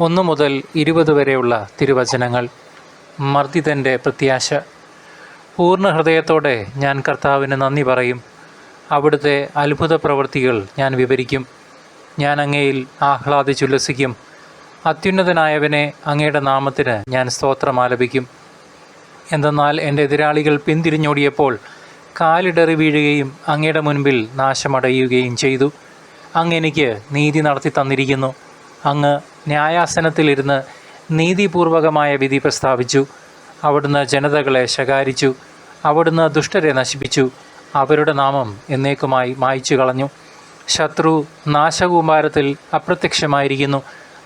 ഒന്ന് മുതൽ ഇരുപത് വരെയുള്ള തിരുവചനങ്ങൾ. മർദ്ദിതന്റെ പ്രത്യാശ. പൂർണ ഹൃദയത്തോടെ ഞാൻ കർത്താവിന് നന്ദി പറയും. അവിടുത്തെ അത്ഭുത പ്രവൃത്തികൾ ഞാൻ വിവരിക്കും. ഞാൻ അങ്ങയിൽ ആഹ്ലാദിച്ചുല്ലസിക്കും അത്യുന്നതനായവനെ അങ്ങയുടെ നാമത്തിന് ഞാൻ സ്തോത്രം ആലപിക്കും. എന്തെന്നാൽ എന്റെ എതിരാളികൾ പിന്തിരിഞ്ഞോടിയപ്പോൾ കാലിടറി വീഴുകയും അങ്ങയുടെ മുൻപിൽ നാശമടയുകയും ചെയ്തു. അങ്ങ് എനിക്ക് നീതി നടത്തി തന്നിരിക്കുന്നു. അങ്ങ് ന്യായാസനത്തിലിരുന്ന് നീതിപൂർവകമായ വിധി പ്രസ്താവിച്ചു. അവിടുന്ന് ജനതകളെ ശകാരിച്ചു. അവിടുന്ന് ദുഷ്ടരെ നശിപ്പിച്ചു. അവരുടെ നാമം എന്നേക്കുമായി മായ്ച്ചു കളഞ്ഞു. ശത്രു നാശകൂമാരത്തിൽ അപ്രത്യക്ഷമായിരിക്കുന്നു.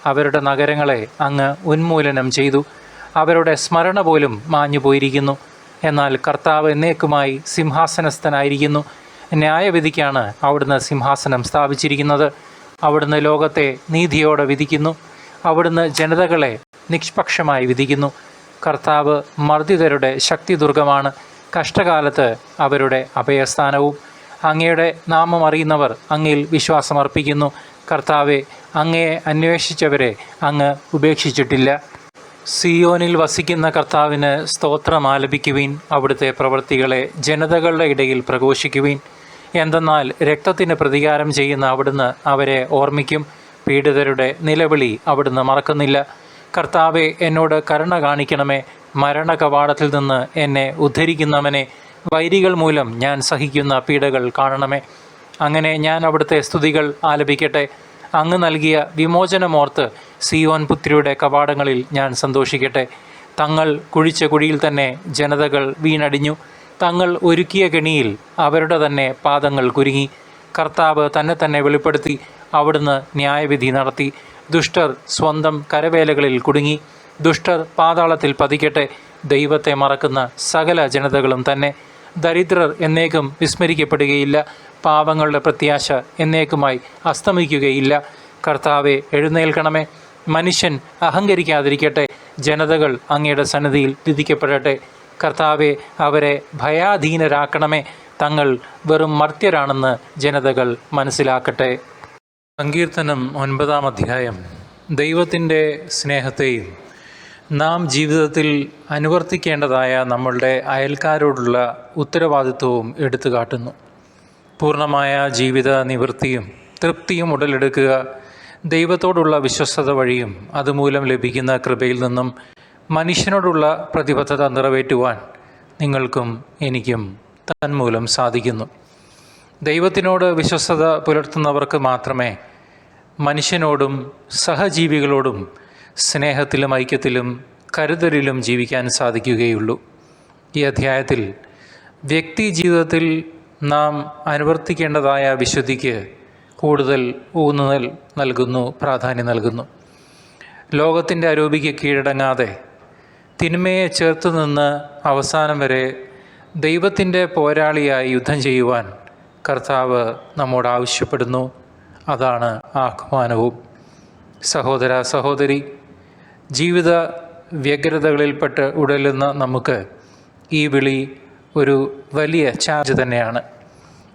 അവരുടെ നഗരങ്ങളെ അങ്ങ് ഉന്മൂലനം ചെയ്തു. അവരുടെ സ്മരണ പോലും മാഞ്ഞു പോയിരിക്കുന്നു. എന്നാൽ കർത്താവ് എന്നേക്കുമായി സിംഹാസനസ്ഥനായിരിക്കുന്നു. ന്യായവിധിക്കാണ് അവിടുന്ന് സിംഹാസനം സ്ഥാപിച്ചിരിക്കുന്നത്. അവിടുന്ന് ലോകത്തെ നീതിയോടെ വിധിക്കുന്നു. അവിടുന്ന് ജനതകളെ നിഷ്പക്ഷമായി വിധിക്കുന്നു. കർത്താവ് മർദ്ദിതരുടെ ശക്തിദുർഗമാണ്. കഷ്ടകാലത്ത് അവരുടെ അഭയസ്ഥാനവും. അങ്ങയുടെ നാമം അറിയുന്നവർ അങ്ങയിൽ വിശ്വാസമർപ്പിക്കുന്നു കർത്താവെ അങ്ങയെ അന്വേഷിച്ചവരെ അങ്ങ് ഉപേക്ഷിച്ചിട്ടില്ല. സിയോനിൽ വസിക്കുന്ന കർത്താവിന് സ്തോത്രം ആലപിക്കുവീൻ. അവിടുത്തെ പ്രവൃത്തികളെ ജനതകളുടെ ഇടയിൽ പ്രഘോഷിക്കുവീൻ. എന്തെന്നാൽ രക്തത്തിന് പ്രതികാരം ചെയ്യുന്ന അവിടുന്ന് അവരെ ഓർമ്മിക്കും. പീഡിതരുടെ നിലവിളി അവിടുന്ന് മറക്കുന്നില്ല. കർത്താവെ എന്നോട് കരുണ കാണിക്കണമേ. മരണ കവാടത്തിൽ നിന്ന് എന്നെ ഉദ്ധരിക്കുന്നവനെ. വൈരികൾ മൂലം ഞാൻ സഹിക്കുന്ന പീഡകൾ കാണണമേ. അങ്ങനെ ഞാൻ അവിടുത്തെ സ്തുതികൾ ആലപിക്കട്ടെ. അങ്ങ് നൽകിയ വിമോചനമോർത്ത് സിയോൻ പുത്രിയുടെ കവാടങ്ങളിൽ ഞാൻ സന്തോഷിക്കട്ടെ. തങ്ങൾ കുഴിച്ച കുഴിയിൽ തന്നെ ജനതകൾ വീണടിഞ്ഞു. തങ്ങൾ ഒരുക്കിയ കെണിയിൽ അവരുടെ തന്നെ പാദങ്ങൾ കുരുങ്ങി. കർത്താവ് തന്നെ തന്നെ വെളിപ്പെടുത്തി അവിടുന്ന് ന്യായവിധി നടത്തി. ദുഷ്ടർ സ്വന്തം കരവേലകളിൽ കുടുങ്ങി. ദുഷ്ടർ പാതാളത്തിൽ പതിക്കട്ടെ. ദൈവത്തെ മറക്കുന്ന സകല ജനതകളും തന്നെ. ദരിദ്രർ എന്നേക്കും വിസ്മരിക്കപ്പെടുകയില്ല. പാവങ്ങളുടെ പ്രത്യാശ എന്നേക്കുമായി അസ്തമിക്കുകയില്ല. കർത്താവെ എഴുന്നേൽക്കണമേ. മനുഷ്യൻ അഹങ്കരിക്കാതിരിക്കട്ടെ. ജനതകൾ അങ്ങയുടെ സന്നദ്ധിയിൽ വിധിക്കപ്പെടട്ടെ കർത്താവെ അവരെ ഭയാധീനരാക്കണമേ. തങ്ങൾ വെറും മർത്യരാണെന്ന് ജനതകൾ മനസ്സിലാക്കട്ടെ. സങ്കീർത്തനം ഒൻപതാം അധ്യായം. ദൈവത്തിന്റെ സ്നേഹത്തെയും നാം ജീവിതത്തിൽ അനുവർത്തിക്കേണ്ടതായ നമ്മളുടെ അയൽക്കാരോടുള്ള ഉത്തരവാദിത്വവും എടുത്തു കാട്ടുന്നു പൂർണമായ ജീവിത നിവൃത്തിയും തൃപ്തിയും ഉടലെടുക്കുക ദൈവത്തോടുള്ള വിശ്വസ്തത വഴിയും അതുമൂലം ലഭിക്കുന്ന കൃപയിൽ നിന്നും മനുഷ്യനോടുള്ള പ്രതിബദ്ധത നിറവേറ്റുവാൻ നിങ്ങൾക്കും എനിക്കും തന്മൂലം സാധിക്കുന്നു. ദൈവത്തിനോട് വിശ്വസ്തത പുലർത്തുന്നവർക്ക് മാത്രമേ മനുഷ്യനോടും സഹജീവികളോടും സ്നേഹത്തിലും ഐക്യത്തിലും കരുതലിലും ജീവിക്കാൻ സാധിക്കുകയുള്ളൂ. ഈ അധ്യായത്തിൽ വ്യക്തി ജീവിതത്തിൽ നാം അനുവർത്തിക്കേണ്ടതായ വിശുദ്ധിക്ക് കൂടുതൽ ഊന്നൽ നൽകുന്നു പ്രാധാന്യം നൽകുന്നു. ലോകത്തിന്റെ അരൂപിക്ക് കീഴടങ്ങാതെ തിന്മയെ ചേർത്ത് നിന്ന് അവസാനം വരെ ദൈവത്തിന്റെ പോരാളിയായി യുദ്ധം ചെയ്യുവാൻ കർത്താവ് നമ്മോട് ആവശ്യപ്പെടുന്നു. അതാണ് ആഹ്വാനവും. സഹോദര സഹോദരി ജീവിത വ്യഗ്രതകളിൽപ്പെട്ട് ഉടലുന്ന നമുക്ക് ഈ വിളി ഒരു വലിയ ചാലഞ്ച് തന്നെയാണ്.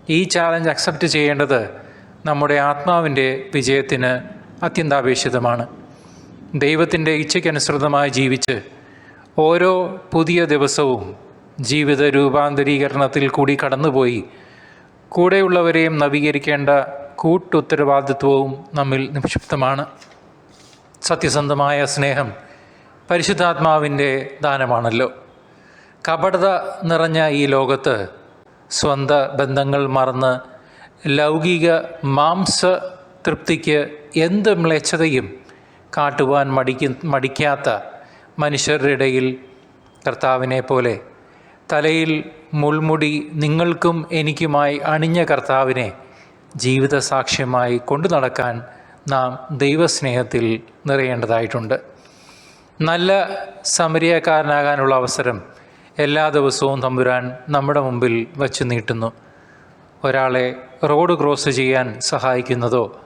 ഈ ചാലഞ്ച് അക്സെപ്റ്റ് ചെയ്യേണ്ടത് നമ്മുടെ ആത്മാവിന്റെ വിജയത്തിന് അത്യന്താപേക്ഷിതമാണ്. ദൈവത്തിന്റെ ഇച്ഛയ്ക്കനുസൃതമായി ജീവിച്ച് ഓരോ പുതിയ ദിവസവും ജീവിത രൂപാന്തരീകരണത്തിൽ കൂടി കടന്നുപോയി. കൂടെയുള്ളവരെയും നവീകരിക്കേണ്ട കൂട്ടുത്തരവാദിത്വവും നമ്മിൽ നിക്ഷിപ്തമാണ്. സത്യസന്ധമായ സ്നേഹം പരിശുദ്ധാത്മാവിന്റെ ദാനമാണല്ലോ. കപടത നിറഞ്ഞ ഈ ലോകത്ത് സ്വന്ത ബന്ധങ്ങൾ മറന്ന് ലൗകിക മാംസ തൃപ്തിക്ക് എന്ത് മ്ലേച്ഛതയും കാട്ടുവാൻ മടിക്ക മടിക്കാത്ത മനുഷ്യരുടെ ഇടയിൽ കർത്താവിനെ പോലെ തലയിൽ മുൾമുടി നിങ്ങൾക്കും എനിക്കുമായി അണിഞ്ഞ കർത്താവിനെ ജീവിത സാക്ഷ്യമായി കൊണ്ടു നടക്കാൻ നാം ദൈവസ്നേഹത്തിൽ നിറയേണ്ടതായിട്ടുണ്ട്. നല്ല സമരിയക്കാരനാകാനുള്ള അവസരം എല്ലാ ദിവസവും തമ്പുരാൻ നമ്മുടെ മുമ്പിൽ വച്ചു നീട്ടുന്നു. ഒരാളെ റോഡ് ക്രോസ് ചെയ്യാൻ സഹായിക്കുന്നതോ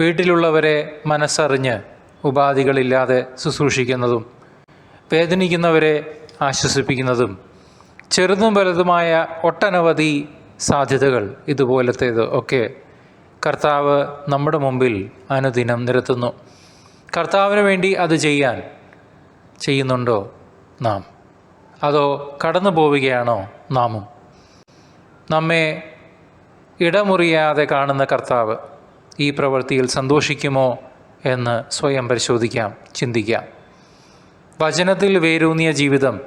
വീട്ടിലുള്ളവരെ മനസ്സറിഞ്ഞ് ഉപാധികളില്ലാതെ ശുശ്രൂഷിക്കുന്നതും വേദനിക്കുന്നവരെ ആശ്വസിപ്പിക്കുന്നതും ചെറുതും വലുതുമായ ഒട്ടനവധി സാധ്യതകൾ ഇതുപോലത്തേത് ഒക്കെ കർത്താവ് നമ്മുടെ മുമ്പിൽ അനുദിനം നിരത്തുന്നു. കർത്താവിന് വേണ്ടി അത് ചെയ്യാൻ ചെയ്യുന്നുണ്ടോ നാം? അതോ കടന്നു പോവുകയാണോ നാമും? നമ്മെ ഇടമുറിയാതെ കാണുന്ന കർത്താവ് ഈ പ്രവൃത്തിയിൽ സന്തോഷിക്കുമോ എന്ന് സ്വയം പരിശോധിക്കാം ചിന്തിക്കാം. വചനത്തിൽ വേരൂന്നിയ ജീവിതം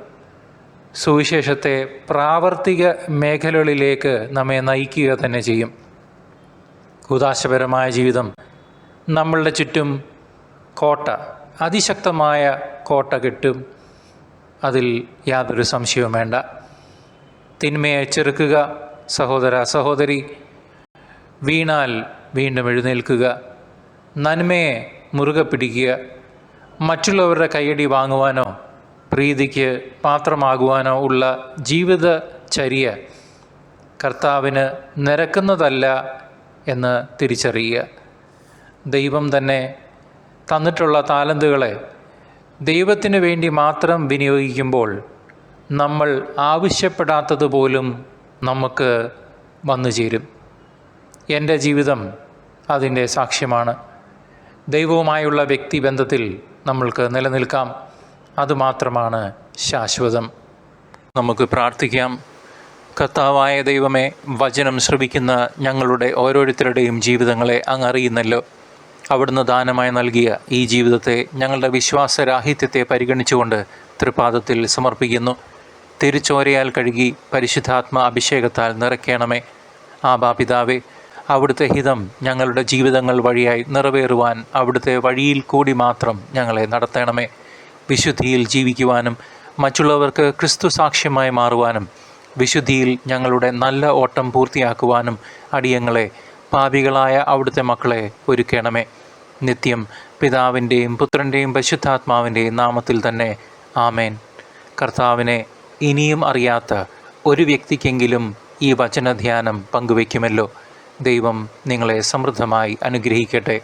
സുവിശേഷത്തെ പ്രാവർത്തിക മേഖലകളിലേക്ക് നമ്മെ നയിക്കുക തന്നെ ചെയ്യും. ഉദാശപരമായ ജീവിതം നമ്മളുടെ ചുറ്റും കോട്ട അതിശക്തമായ കോട്ട കെട്ടും. അതിൽ യാതൊരു സംശയവും വേണ്ട. തിന്മയെ ചെറുക്കുക സഹോദര സഹോദരി. വീണാൽ വീണ്ടും എഴുന്നേൽക്കുക. നന്മയെ മുറുകെ പിടിക്കുക. മറ്റുള്ളവരുടെ കൈയടി വാങ്ങുവാനോ പ്രീതിക്ക് പാത്രമാകുവാനോ ഉള്ള ജീവിത ജീവിതചര്യ കർത്താവിന് നിരക്കുന്നതല്ല എന്ന് തിരിച്ചറിയുക. ദൈവം തന്നെ തന്നിട്ടുള്ള താലന്തുകളെ ദൈവത്തിന് വേണ്ടി മാത്രം വിനിയോഗിക്കുമ്പോൾ നമ്മൾ ആവശ്യപ്പെടാത്തത് പോലും നമുക്ക് വന്നു ചേരും. എന്റെ ജീവിതം അതിന്റെ സാക്ഷ്യമാണ്. ദൈവവുമായുള്ള വ്യക്തിബന്ധത്തിൽ നമ്മൾക്ക് നിലനിൽക്കാം. അതുമാത്രമാണ് ശാശ്വതം. നമുക്ക് പ്രാർത്ഥിക്കാം. കർത്താവായ ദൈവമേ വചനം ശ്രവിക്കുന്ന ഞങ്ങളുടെ ഓരോരുത്തരുടെയും ജീവിതങ്ങളെ അങ്ങ് അറിയുന്നല്ലോ. അവിടുന്ന് ദാനമായി നൽകിയ ഈ ജീവിതത്തെ ഞങ്ങളുടെ വിശ്വാസരാഹിത്യത്തെ പരിഗണിച്ചുകൊണ്ട് തൃപാദത്തിൽ സമർപ്പിക്കുന്നു. തിരിച്ചോരയാൽ കഴുകി പരിശുദ്ധാത്മ അഭിഷേകത്താൽ നിറയ്ക്കണമേ. ആ പിതാവേ അവിടുത്തെ ഹിതം ഞങ്ങളുടെ ജീവിതങ്ങൾ വഴിയായി നിറവേറുവാൻ അവിടുത്തെ വഴിയിൽ കൂടി മാത്രം ഞങ്ങളെ നടത്തണമേ. വിശുദ്ധിയിൽ ജീവിക്കുവാനും മറ്റുള്ളവർക്ക് ക്രിസ്തു സാക്ഷ്യമായി മാറുവാനും വിശുദ്ധിയിൽ ഞങ്ങളുടെ നല്ല ഓട്ടം പൂർത്തിയാക്കുവാനും അടിയങ്ങളെ പാപികളായ അവിടുത്തെ മക്കളെ ഒരുക്കണമേ. നിത്യം പിതാവിന്റെയും പുത്രന്റെയും പരിശുദ്ധാത്മാവിന്റെയും നാമത്തിൽ തന്നെ ആമേൻ. കർത്താവിനെ ഇനിയും അറിയാത്ത ഒരു വ്യക്തിക്കെങ്കിലും ഈ വചനധ്യാനം പങ്കുവയ്ക്കുമല്ലോ. ദൈവം നിങ്ങളെ സമൃദ്ധമായി അനുഗ്രഹിക്കട്ടെ.